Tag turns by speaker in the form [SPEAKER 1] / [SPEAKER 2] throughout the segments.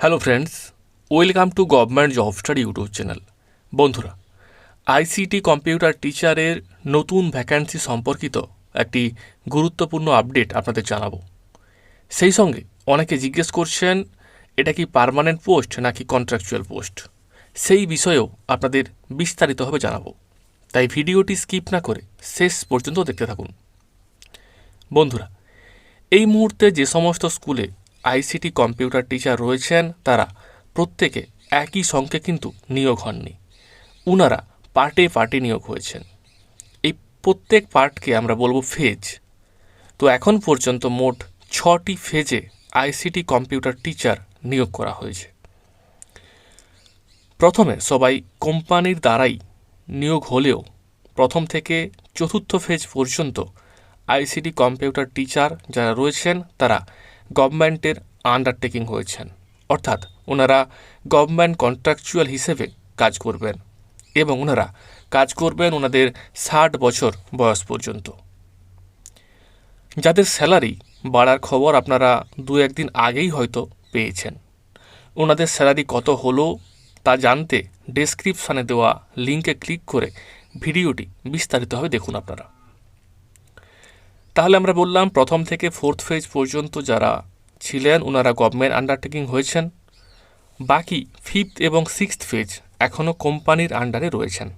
[SPEAKER 1] Hello friends welcome to government job study YouTube channel বন্ধুরা ICT computer টিচারের নতুন vacancy সম্পর্কিত একটি গুরুত্বপূর্ণ আপডেট আপনাদের জানাব। সেই সঙ্গে অনেকে জিজ্ঞেস করছেন, এটা কি পার্মানেন্ট পোস্ট নাকি কন্ট্রাকচুয়াল পোস্ট সেই বিষয়েও আপনাদের বিস্তারিতভাবে জানাব। তাই ভিডিওটি স্কিপ না করে শেষ পর্যন্ত দেখতে থাকুন। বন্ধুরা, এই মুহূর্তে যে সমস্ত স্কুলে আইসিটি কম্পিউটার টিচার রয়েছেন তারা। প্রত্যেকে একই সঙ্গে কিন্তু নিয়োগ হননি। উনারা পার্টে পার্টে নিয়োগ হয়েছেন। এই প্রত্যেক পার্টকে আমরা বলব ফেজ। তো এখন পর্যন্ত মোট ছটি ফেজে আইসিটি কম্পিউটার টিচার নিয়োগ করা হয়েছে। প্রথমে সবাই কোম্পানির দ্বারাই নিয়োগ হলেও প্রথম থেকে চতুর্থ ফেজ পর্যন্ত আইসিটি কম্পিউটার টিচার যারা রয়েছেন তারা গভর্নমেন্টের আন্ডারটেকিং হয়েছেন। অর্থাৎ ওনারা গভর্নমেন্ট কন্ট্রাকচুয়াল হিসেবে কাজ করবেন এবং ওনারা কাজ করবেন ওনাদের ষাট বছর বয়স পর্যন্ত। যাদের স্যালারি বাড়ার খবর আপনারা দু একদিন আগেই হয়তো পেয়েছেন। ওনাদের স্যালারি কত হলো তা জানতে ডেসক্রিপশানে দেওয়া লিঙ্কে ক্লিক করে ভিডিওটি বিস্তারিতভাবে দেখুন আপনারা। তাহলে আমরা বললাম প্রথম থেকে ফোর্থ ফেজ পর্যন্ত যারা ছিলেন ওনারা গভর্নমেন্ট আন্ডারটেকিং হয়েছেন। বাকি ফিফথ এবং সিক্সথ ফেজ এখনও কোম্পানির আন্ডারে রয়েছেন।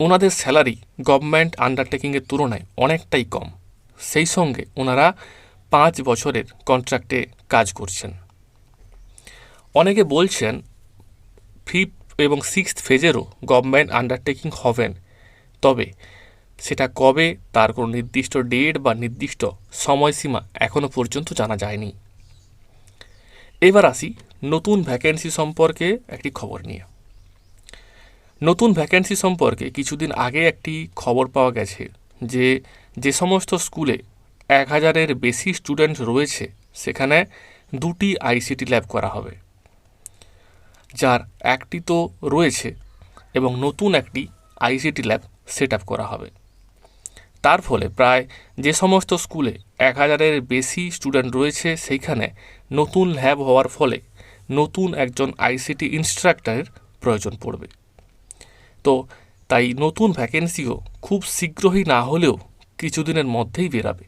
[SPEAKER 1] ওনাদের স্যালারি গভর্নমেন্ট আন্ডারটেকিংয়ের তুলনায় অনেকটাই কম। সেই সঙ্গে ওনারা পাঁচ বছরের কন্ট্রাক্টে কাজ করছেন। অনেকে বলছেন ফিফথ এবং সিক্সথ ফেজেরও গভর্নমেন্ট আন্ডারটেকিং হবেন। তবে সেটা কবে, তার কোনো নির্দিষ্ট ডেট বা নির্দিষ্ট সময়সীমা এখনও পর্যন্ত জানা যায়নি। এবার আসি নতুন ভ্যাকেন্সি সম্পর্কে একটি খবর নিয়ে। নতুন ভ্যাকেন্সি সম্পর্কে কিছুদিন আগে একটি খবর পাওয়া গেছে যে যে সমস্ত স্কুলে এক হাজারের বেশি স্টুডেন্ট রয়েছে, সেখানে দুটি আইসিটি ল্যাব করা হবে। যার একটি তো রয়েছে এবং নতুন একটি আইসিটি ল্যাব সেট করা হবে। তার ফলে প্রায় যে সমস্ত স্কুলে এক হাজারের বেশি স্টুডেন্ট রয়েছে, সেইখানে নতুন ল্যাব হওয়ার ফলে নতুন একজন আইসিটি ইনস্ট্রাক্টরের প্রয়োজন পড়বে। তো তাই নতুন ভ্যাকেন্সিও খুব শীঘ্রই না হলেও কিছুদিনের মধ্যেই বেরাবে।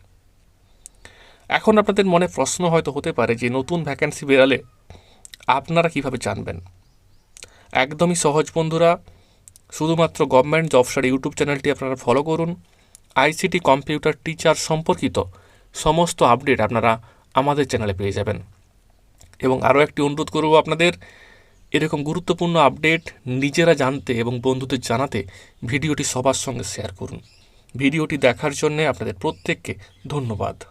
[SPEAKER 1] এখন আপনাদের মনে প্রশ্ন হয়তো হতে পারে যে, নতুন ভ্যাকেন্সি বেরালে আপনারা কীভাবে জানবেন? একদমই সহজ বন্ধুরা, শুধুমাত্র গভর্নমেন্ট জব স্টাডি ইউটিউব চ্যানেলটি আপনারা ফলো করুন। আইসিটি কম্পিউটার টিচার সম্পর্কিত সমস্ত আপডেট আপনারা আমাদের চ্যানেলে পেয়ে যাবেন। এবং আরও একটি অনুরোধ করব আপনাদের, এরকম গুরুত্বপূর্ণ আপডেট নিজেরা জানতে এবং বন্ধুদের জানাতে ভিডিওটি সবার সঙ্গে শেয়ার করুন। ভিডিওটি দেখার জন্যে আপনাদের প্রত্যেককে ধন্যবাদ।